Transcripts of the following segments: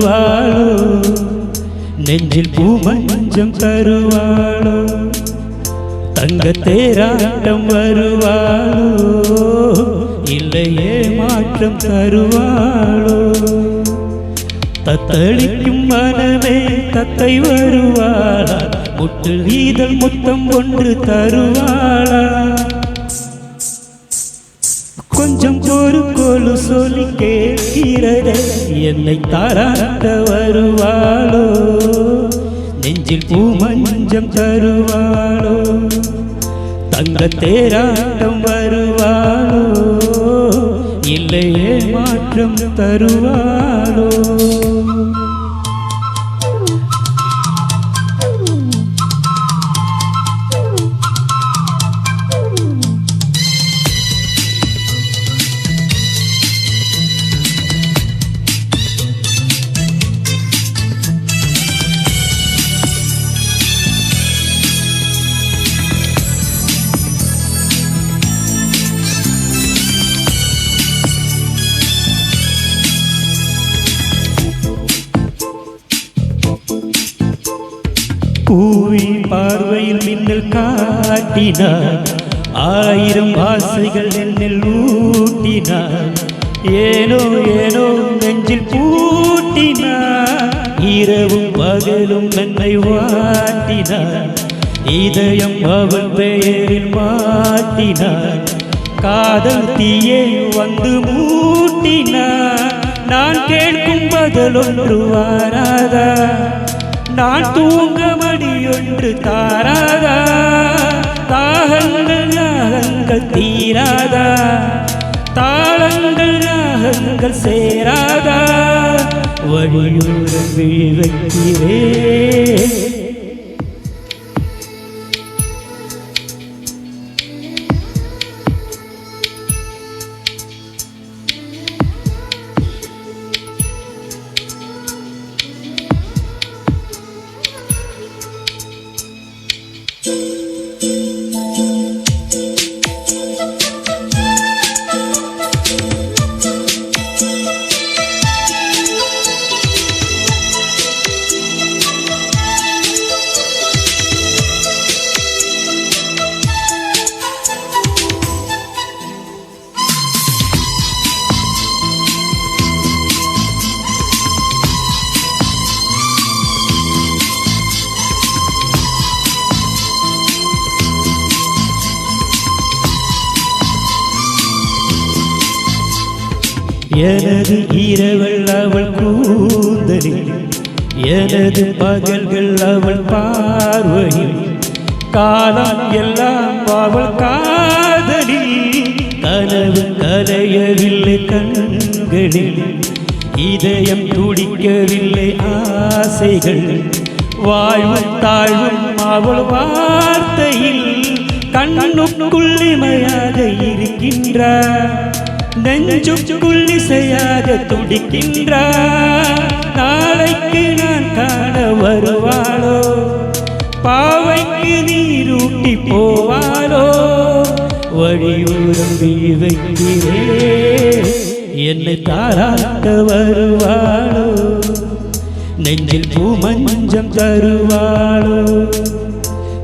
தருவாளோ? நெஞ்சில் பூமஞ்சம் தருவாளோ? தங்க தேராட்டம் வருவாளோ? இல்லையே மாற்றம் தருவாளோ? தத்தளிக்கும் மனமே தத்தை வருவாளா? முட்டு வீதல் முத்தம் ஒன்று தருவாளா? கொஞ்சம் ஒரு கோலு சொல்லி கேட்கிறத என்னை தாராட்ட வருவாளோ? நெஞ்சில் பூமஞ்சம் தருவாளோ? தங்க தேராட்டம் வருவாளோ? இல்லையே மாற்றம் தருவாளோ? பூவின் பார்வையில் மின்னல் காட்டினார். ஆயிரம் ஆசைகள் என்னில் ஊட்டினார். ஏனோ ஏனோ நெஞ்சில் பூட்டினார். இரவும் பகலும் என்னை வாட்டினார். இதயம் அவள் பெயரில் மாட்டினார். காதல் தீயே வந்து மூட்டினார். நான் கேட்கும் பதில் வாராதா? நான் தூங்க ஒன்று தாராதா? தாகங்கள் ராகங்கள் தீராதா? தாளங்கள் ராகங்கள் சேராதா? வழியோரம் வைக்கிறே எனது இரவல் அவள் கூந்தலில் எனது பகல்கள் அவள் பார்வையில் காலம் எல்லாம் அவள் காதலில் கனவு கலையவில்லை கண்களில் இதயம் துடிக்கவில்லை ஆசைகள் வாழ்வும் தாழ்வும் அவள் வார்த்தையில் கண்ணுக்குள்ளிமையாக இருக்கின்றார் நெஞ்சுக்குள் இசையாக துடிக்கின்றார் நாளைக்கு நான் காண வருவாளோ? பாவைக்கு நீரூட்டி போவாளோ? வழியோரம் வைக்கிறே. என்னை தாராட்ட வருவாளோ? நெஞ்சில் பூமஞ்சம் தருவாளோ?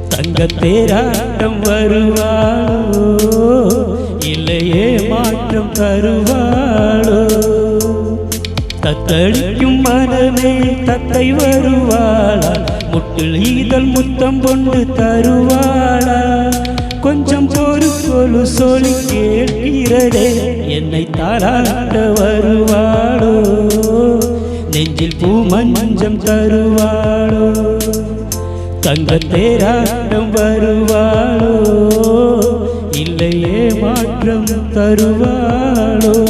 தங்க தேராட்டம் வருவாளோ? இல்லையே மாற்றம் தருவாளோ? தத்தளிக்கும் மனமே தத்தை வருவாளா? முட்டில் ஈதல் முத்தம் கொண்டு தருவாளா? கொஞ்சம் பொறு பொழு சொல்லி கேட்கிறதே என்னை தாராட்ட வருவாளோ? நெஞ்சில் பூமஞ்சம் தருவாளோ? தங்க தேராட்டம் வருவாளோ? മാത്രം തരുവാളോ